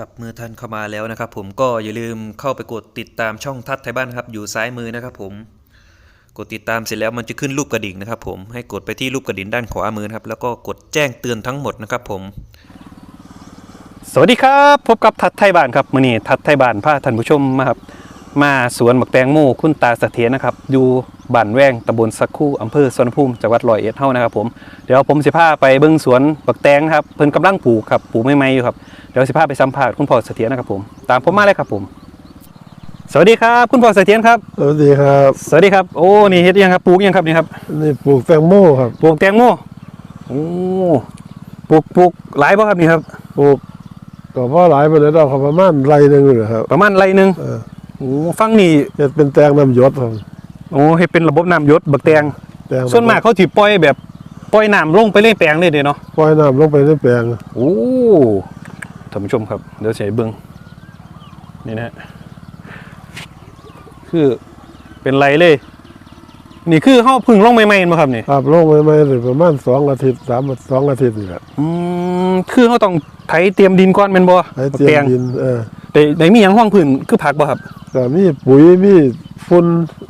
ครับเมื่อท่านเข้ามาแล้วนะครับ ผมก็อย่าลืมเข้าไปกดติดตามช่องทัดไทยบ้านนครับ อยู่ซ้ายมือนะครับ ผมกดติดตามเสร็จแล้วมันจะขึ้นรูปกระดิ่งนะครับ ผมให้กดไปที่รูปกระดิ่งด้านขวามือครับ แล้วก็กดแจ้งเตือนทั้งหมดนะครับ ผม สวัสดีครับพบกับทัดไทยบ้านครับมื้อนี้ทัดไทยบ้านพาท่านผู้ชมมาครับมาสวนบักแตงโมคุณตาเสถียรนะครับ อยู่บ้านแวงตำบลสักคู่อำเภอสวนภูมิจังหวัดร้อยเอ็ดเฮานะครับ ผมเดี๋ยวผมสิพาไปเบิ่งสวนบักแตงครับเพิ่นกำลังปลูกครับปลูกใหม่อยู่ครับ เดี๋ยวสิพาไปสัมภาษณ์คุณพ่อเสถียรนะครับผม ตามผมมาเลยครับผม สวัสดีครับ คุณพ่อเสถียรครับ สวัสดีครับ สวัสดีครับ โอ้ นี่เฮ็ดยังครับ ปลูกยังครับนี่ครับ นี่ปลูกแตงโมครับ ปลูกแตงโม โอ้ ปลูกปลูกหลายบ่ครับนี่ครับ ปลูกก็ว่าหลายไปเลยดอกครับประมาณไรหนึ่งเลยครับ ประมาณไรหนึงเออโอ้ฟังนี่เฮ็ดเป็นแตงน้ำหยศครับโอ้ให้เป็นระบบน้ำหยศบักแตงแตง ส่วนมากเขาถือปล่อยแบบปล่อยน้ำลงไปเล่นแปลงเลยเด้เนาะ ปล่อยน้ำลงไปในแปลง โอ้ ท่านผู้ชมครับเดี๋ยวใช้เบิ้งนี่นะฮะคือเป็นไรเลย นี่คือเขาพึ่งลงใหม่ๆมาครับนี่ครับลงไปไม่เลยประมาณสองอาทิตย์สามสองอาทิตย์นี่แหละอืมคือเขาต้องไถเตรียมดินก่อนเป็นบ่ให้บักเตรีแตยมงดินเออได้ได้มีหยังห้องพื้นคือผักบ่ครับก็มีปุ๋ยมีฝุ่น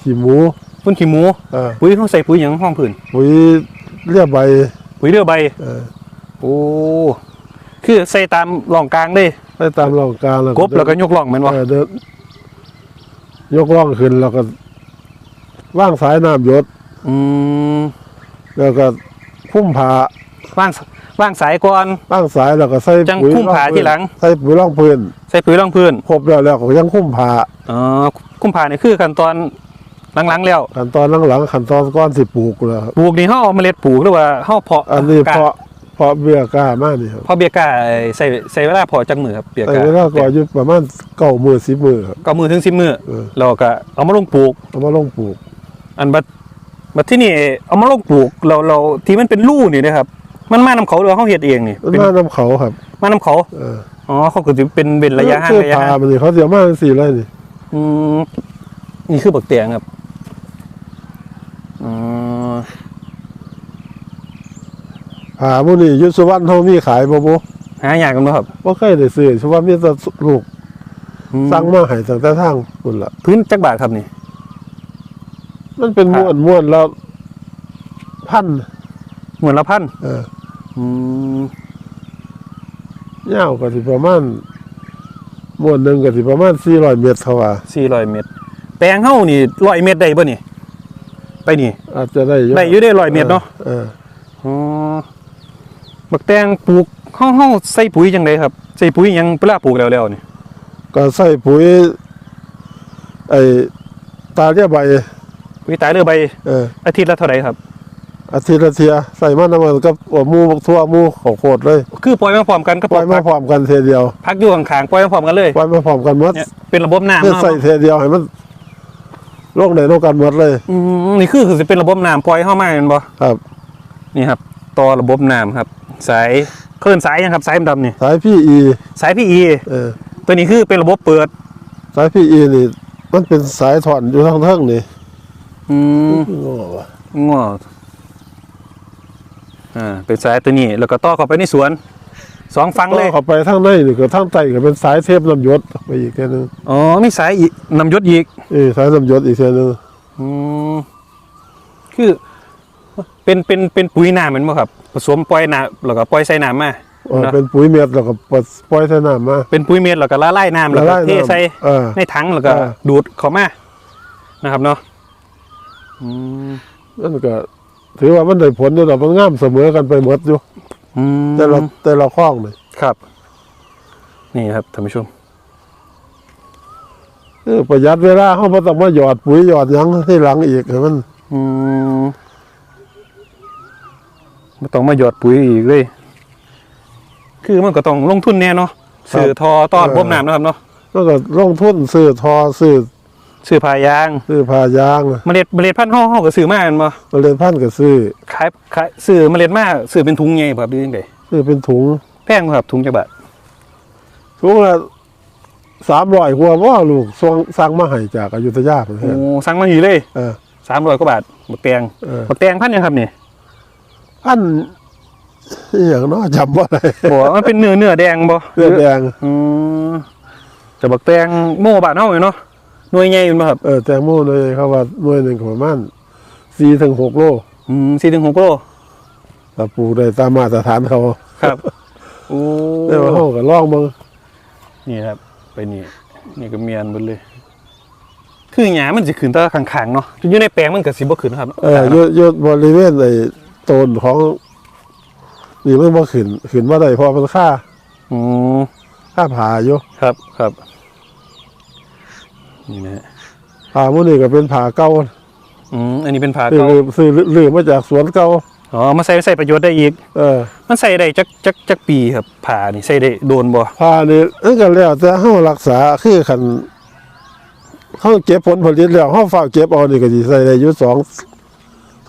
ขี้หมูพุ่นขี้หมูเออปุ๋ยเขาใส่ปุ๋ยหยังห้องพื้นปุ๋ยเรียบใบปุ๋ยเรือใบเออโอ้ คือใส่ตามร่องกลางเลยไปตามร่องกลางแล้วกบแล้วก็ยกร่องแม่นบ่เออเดินยกร่องขึ้นแล้วก็ว่างสายน้ำหยศอืมแล้วก็พุ่มผาว่างว่างสายก่อนตั้งสายแล้วก็ใส่จังปุ๋ยคุ้มผาร่องพื้นทีหลัง ใส่ปุ๋ยร่องพื้นใส่ปุ๋ยรองพื้นครบแล้วแล้วก็ยังคุ้มผาอ๋อคุ้มผ่านี่คือขั้นตอนหลังๆแล้วขั้นตอนหลังๆขั้นตอนก้อนสิปลูกแล้วครับปลูกนี่เฮาเอาเมล็ดปลูกหรือว่าเฮาเพาะอันนี้กล้เพาะเพาะเบี้ยกล้ามากนี่ครับเพาะเบียร์กาใส่ใส่เวลาเพาะจังมือครับเบียร์แต่กาเวลาก็อยู่ประมาณเก้ามือสิบมือครับก็มือถึง10มื้อเออแล้วก็เอามาลงปลูกเอามาลงปลูก อันบัดบัดที่นี่เอามาลงปลูกเราเราที่มันเป็นรูนี่นะครับ มันมานํเขาหรือว่าเฮาเฮ็ดเองนี่มันเป็นมาน้ำเขาครับ มานํเขาเอออ๋อเขาก็สิเป็นเป็นระยะห่างเสื้อระยะผ้าห่างมันนี่เขาเสียมากสี่ไรนี่อืมนี่คือบักเตียงครับอ๋อ ผ้ามันนี่อยุสุวรรณเขามีขายบ่บ่หายากกันบ่ครับบ่เคยได้ซื้อสุวรรณมีแต่ลูกอืมสั่งมาให้ตั้งแต่ทางคุณล่ะ พื้นจักบาทครับนี่ มันเป็นม้วนม้วนแล้วพันเหมือนละพันเอออืมยาวก็สิประมาณม้วนหนึงก็สิประมาณ400เมตรเท่าว่าสี่ร้อยเมตร แปลงเฮ้านี่ร้อยเมตรได้ป่ะนี่ ไปนี่ อาจจะได้ได้อยู่ได้ร้อยเมตรเนาะ เออ อ๋อ บักแตงปลูกเฮ้าเฮ้าใส่ปุ๋ยจังไดครับ ใส่ปุ๋ยหยังเวลาปลูกแล้วแล้วนี่ก็ใส่ปุ๋ยไอ้ตาเรียใบปุ๋ยตายเรือใบเอออาทิตย์ละเท่าไหร่ครับ อาทิตย์ละเทียใส่มันน้ำมันกับหมูบักทั่วหมูของโคตรเลย คือปล่อยมาพร้อมกันก็ปล่อยมาพักพร้อมกันเทียเดียวพักอยู่ข้างๆปล่อยมาพร้อมกันเลยปล่อยมาพร้อมกันหมดเนี่ยเป็นระบบน้ำเพื่อเนาะใส่เทียเดียวให้มันลงในลงกันหมดเลยอืมนี่คือคือสิเป็นระบบน้ำปล่อยเข้ามาแม่นบ่ครับ นี่ครับ ต่อระบบน้ำครับ สายเคลื่อนสายยังครับสายดำๆนี่สายพี่อีสายพีอีเออตัวนี้คือเป็นระบบเปิด สายพี่อีนี่มันเป็นสายถอนอยู่ทางเทิงนี่อืมโง่วะง้ออ่าเป็นสายตัวนี้ แล้วก็ต่อเข้าไปในสวนสองฟังต่เลอยเข้าไปทางในนี่ก็ทางใต้ก็เป็นสายเทพน้ำหยศไปอีกแค่นึงอ๋อมีสายอีกนำยศอีกเออสายน้ำหยศอีกแค่นึงอืมคือ เป็นเป็นเป็นปุ๋ยน้ำเหมือนบ่ครับ ผสมปล่อยน้ำแล้วก็ปล่อยใส่น้ำมาเออเนาะเป็นปุ๋ยเม็ดแล้วก็ปล่อยใส่น้ำมา เป็นปุ๋ยเม็ดแล้วก็ละลายน้ำแล้วก็ละลายน้ำเทใส่เออ ในถังแล้วก็เออดูดเข้ามานะครับเนาะอืมนั่นก็ถือว่ามันได้ผลอยู่ดอกมันงามเสมอกันไปหมดอยู่ อืม แต่ละแต่ละข้องนี่ครับ นี่ครับท่านผู้ชม เออประหยัดเวลาเขาบ่ต้องมาหยอดปุ๋ยหยอดหยังที่หลังอีกให้มันอืม ไม่ต้องมาหยอดปุ๋ยอีกเลย คือมันก็ต้องลงทุนแน่เนาะซื้อทอต้อนบ่มน้ำเนาะครับเนาะแล้วก็ลงทุนซื้อทอซื้อซื้อผ้ายางซื้อผ้ายางเมล็ดเมล็ดพันธุ์ห่อห่อก็ซื้อมาแม่นบ่เมล็ดพันธุ์ก็ซื้อขายขายซื้อเมล็ดมาซื้อเป็นถุงใหญ่บ่ครับหรือยังไงซื้อเป็นถุงแพงบ่ครับถุงจักบาทถุงละสามร้อยกว่าว่าลูกส่งสั่งมาให้จากอยุธยาพุ่นโอ้แท้สั่งมาอยู่เลยเออ300กว่าบาทบักแตงเออบักแตงพันธุ์หยังครับนี่ พันธุ์อหย่างเน้อจำว่าอะไรบอกว่ามันเป็นเนื้อเนื้อแดงบ่เสื้อแดงอืมแต่บักแตงโม่บานเฮาอยู่เนาะหน่วยใหญ่อยู่บ่ครับเออแตงโมเลยเขาว่าหน่วยหนึ่งก็ประมาณสี่ถึงหกโลอืม4ถึง6โลถ้าปลูกได้ตามมาตรฐานเขาครับโอ้ได้ว่าเขาก็ลองมึงนี่ครับ ไปนี่นี่ก็เมียนเบิดเลย คือหญ้ามันสิขึ้นแตข้างๆเนาะอยู่ในแปลงมันก็สิบ่ขึ้นครับ เอออยศยศบริเวณไอ้ โตนของนี่มันบ่ขึ้นขึ้นว่าได้เพราะมันค่าอืมค่าผ่าอยู่ครับครับ นี่นะฮะผ่ามื้อนี้ก็เป็นผ่าเก่าอืมอันนี้เป็นผ้าซื้อเก่าซื้อลือมาจากสวนเก่าอ๋อมาใส่ใส่ประโยชน์ได้อีก เออ มันใส่ได้จักจักจักปีครับผ้านี่ใส่ได้โดนบ่ผ่านี่เอันก็แล้วแต่เฮารักษาคือคันเฮาเก็บผลผลิตแล้วเฮาเฝ้าเก็บเอานี่ก็สิใส่ได้อยู่สองส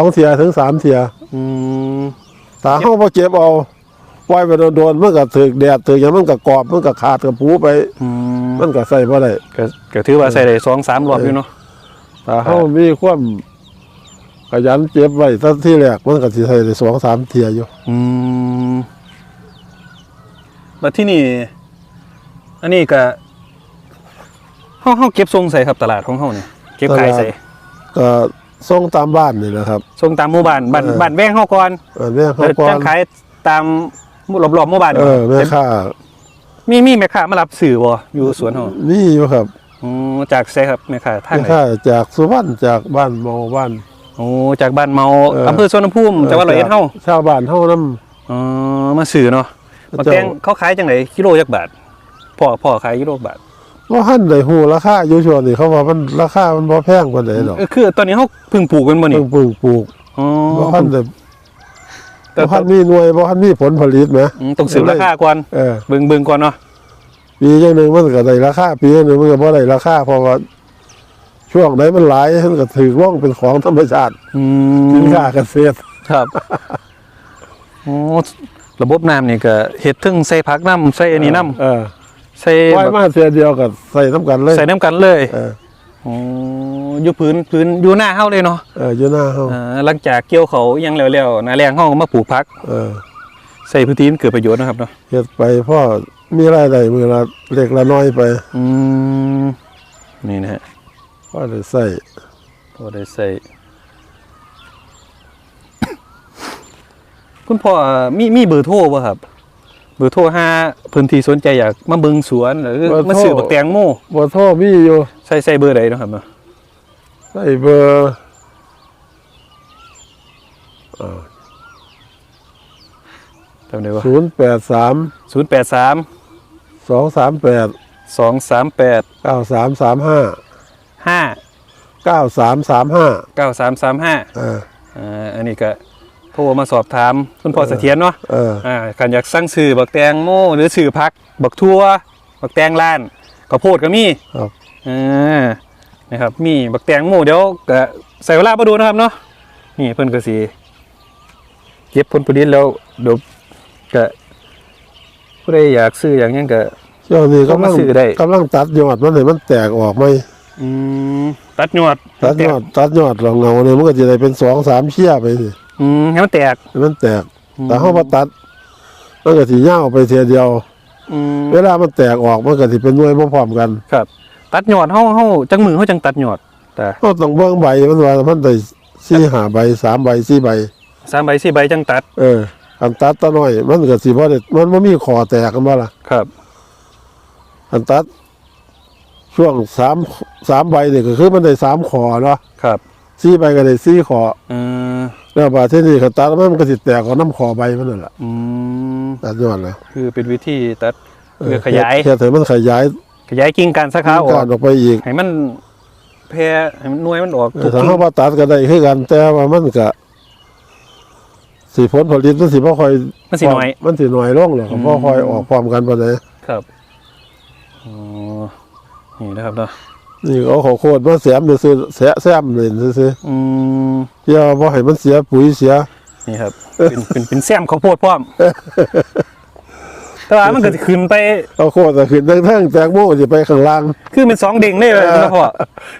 องเที่ยถึงสามเที่ยอืมถ้าเฮาบ่เก็บเอาปล่อยไปโดนๆมันก็ถึกแดดถึกหยังมันก็กรอบมันก็ขาดกับผูไป อืมมันก็ใส่บ่ได้ก็ก็ถือว่าใส่ได้สองสามรอบอยู่เนาะถ้าเฮามีความขยันเก็บไว้ตั้งที่แรกมันก็สิใส่ได้สองสามเที่ยอยู่ อืมแล้วที่นี่ อันนี้ก็เฮาเฮาเก็บทรงใส่ครับตลาดของเฮาเนี่ยเก็บขายใส่ ก็ ส่งตามบ้านนี่แหละครับทรงตามหมู่บ้านบ้านเออ บ้านแว้งเฮาก่อนอันนี้เขาแล้วก่อจะนขายตามรอบๆหมู่บ้านเออแม่ค้ามีมีแม่ค้ามารับสื่อบ่อยู่สวนเฮานี่อยู่ครับอืมจากไสครับแม่ค้าทางแม่ไหนค้าจากสุวรรณจากบ้านเมาบ้าน โอ้จากบ้านเมาเอออ อำเภอสวนภูมิจังหวัดร้อยเอ็ดเฮาชาวบ้านเฮานำอ๋อมาสื่อเนาะมาแกงเขาขายจังไดกิโลจักบาทพ่อพ่อขายกิโลบาท บ่ทันได้ฮู้ราคาอยู่ช่วงนี้เขาว่ามันราคามันบ่แพงปานใดดอกเออคือตอนนี้เขาเพิ่งปลูกกันบ่นี่เพิ่งปลูกปลูกอ๋อบ่ทันได้แต่บ่ทันมีหน่วยบ่ทันมีผลผลิตแหมอืมต้องสืบราคาก่อนเออเบิ่งเบิ่งก่อนเนาะปีจังหนึงมันก็ได้ราคาปีจังหนึงมันก็บ่ได้ราคาเพราะว่าช่วงไหนมันหลายมันก็ถือล่องเป็นของธรรมชาติอืสินมค้าเกษตรครับโอ้ระบบน้ำนี่ก็เฮ็ดถึงใส่ผักน้ำใส่อันนี้น้เออำ ใส่ปล่อยมาเสียเดียวก็ใส่น้ำกันเลย ใส่น้ำกันเลยเอออ๋ออยู่พื้นพื้นอยู่หน้าเฮาเลยเนาะเอออยู่หน้าเฮาอ่าหลังจากเกี่ยวเขาอิหยังแล้วๆหน้าแรงเฮาก็มาปลูกผัก เออใส่พื้นที่มันเกิดประโยชน์นะครับเนาะเฮ็ดไปพ่อมีรายได้มือละเล็กละน้อยไปอืมนี่นะฮะพ่อได้ใส่พอได้ใส่ คุณพ่อมีมีเบอร์โทรป่ะครับ เบอร์โทรห้าพื้นที่สนใจอยากมาเบิงสวนหรือมาซื้อบักแตงโมบ่โทรมีอยู่ใส่ใส่เบอร์ใดเนาะครับเนาะใส่เบอร์เอ่อจำได้ว่า083ศูนย์แปดสาม238สองสามแปด9335ห้า9335เก้าสามสามห้าเอออ่าอันนี้ก็ โทรมาสอบถามคุณพ่อเสถียรเนาะเออ อ่าขันอยากสั่งซื้อบักแตงโมหรือซื้อพัก บักทั่ว บักแตงล้านข้าวโพดก็มีครับอ่านะครับ มีบักแตงโมเดี๋ยวก็ใส่เวลามาดูนะครับเนาะนี่เพิ่นก็สิเก็บผลผลิตแล้วเดี๋ยวก็ผู้ใดอยากซื้ออย่างหยังก็ ช่วงนี้ก็กำมาลังซื้อได้ กำลังตัดยอดมันให้มันแตกออกไหมอืมตัดยอดตัดยอดตัดยอดเราเงาเนี่ยมันก็จะได้เป็น2 3เชี่ยไปสิ อืมให้มันแตก ให้มันแตก แต่เฮาบ่ตัดมันก็สิยาวไปเทียเดียวอืมเวลามันแตกออกมันก็สิเป็นหน่วยบ่พร้อมกันครับ ตัดยอดเฮาเฮาจังมือเฮาจังตัดยอด แต่เราต้องเบิ่งใบมันว่ามันได้สี่ห้าใบสามใบสี่ใบ สามใบสี่ใบจังตัดเอออันตัดตะน้อย มันก็สิบ่ได้มันบ่มีคอแตกกันบ่ล่ะ ครับ อันตัด ช่วงสามสามใบนี่ก็คือมันได้สามคอเนาะครับ สี่ใบก็ได้สี่คออืม แล้วบาดที่นี่ก็ตัดแล้วมันก็สิแตกกับน้ำคอใบมันนั่นแหละอืมตัดยอดนะคือเป็นวิธีตัดเพื่อขยายเฮ็ดให้มันขยาย ขยายกิ่งการสาขาออก้ากนออกไปอีกให้มันแพร่ให้มันหน่วยมันออกเอทุอกถ้ากิ่งเฮาบ่ตัดก็ได้คือกันแต่ว่ามันก็สิผลผลิตมันสิบ่ค่อยมันสิน้อย มันสิน้อยลงหรอกอืมบ่ค่อยออกพร้อมกันปานใดครับอ๋อนี่นะครับเนาะ นี่เอาข้าวโพดมาแซมซื่อๆแซะแซมเล่นซื่ออืมๆเพื่อบ่ให้มันเสียปุ๋ยเสีย นี่ครับ เป็นเป็นเป็นแซมข้าวโพดพร้อม แต่ว่ามันก็สิขึ้นไปข้าวโพดก็ขึ้นทั้งๆแตงโมสิไปข้างล่างคือเป็นสองเด้งได้เลยนะพ่อ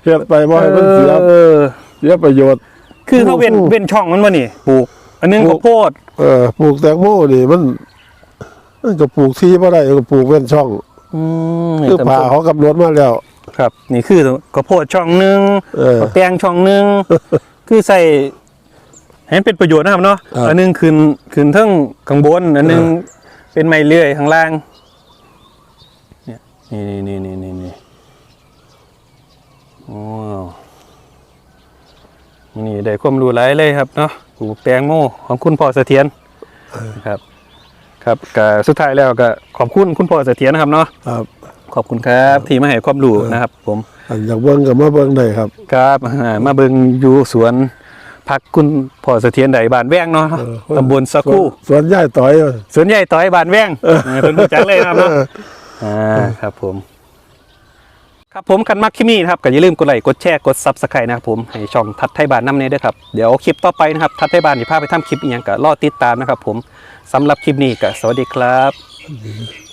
เฮ็ดไปบ่ให้มันเสียเออเสียประโยชน์ คือเขาเว้นโอ้โหเว้นช่องมันมานี่ปลูก อันหนึงปลูข้ากวโพดเออปลูกแตงโมนี่มันมันก็ปลูกที่บ่ได้ก็ปลูกเป็นช่อง อืมคือท่านผู้ผ่าชม เขากำหนดมาแล้ว ครับ นี่คือข้าวโพดช่องหนึงเออข้าวแตงช่องหนึงคือใส่ให้มันเป็นประโยชน์นะครับเนาะครับอันหนึงขึ้นขึ้นเทั้งข้างบนอันหนึงเออ เป็นไม้เลื่อยข้างล่างเนี่ยนี่นี่นี่นี่นี่โอ้นี่ได้ความรู้หลายเลยครับเนาะปลูกแตงโมของคุณพ่อเสถียรนะครับ ครับก็สุดท้ายแล้วก็ขอบคุณคุณพ่อเสถียรนะครับเนาะ ครับ ขอบคุณครับที่มาให้ความรู้นะครับ ผมอันอยากเบิ่งก็มาเบิ่งได้ครับ ครับอ่ามาเบิงอยู่สวนพักคุณพ่อเสถียรใดบ้านแว้งเนาะเออตำบลสักคู่สวนย่ายต่อยสวนใหญ่ต่อยบ้านแว้งเออเพิ่นรู้จักเลยนะครับเนาะอ่าครับผม ครับผมคันมักคิมี่นะครับก็อย่าลืมกดไลค์กดแชร์กดซับสไครต์นะครับผมให้ช่องทัดไทยบ้านน้ำเนยด้วยครับเดี๋ยวคลิปต่อไปนะครับทัดไทยบ้านจะพาไปทำคลิปอีกอย่างก็รอติดตามนะครับ ผมสำหรับคลิปนี้ก็สวัสดีครับ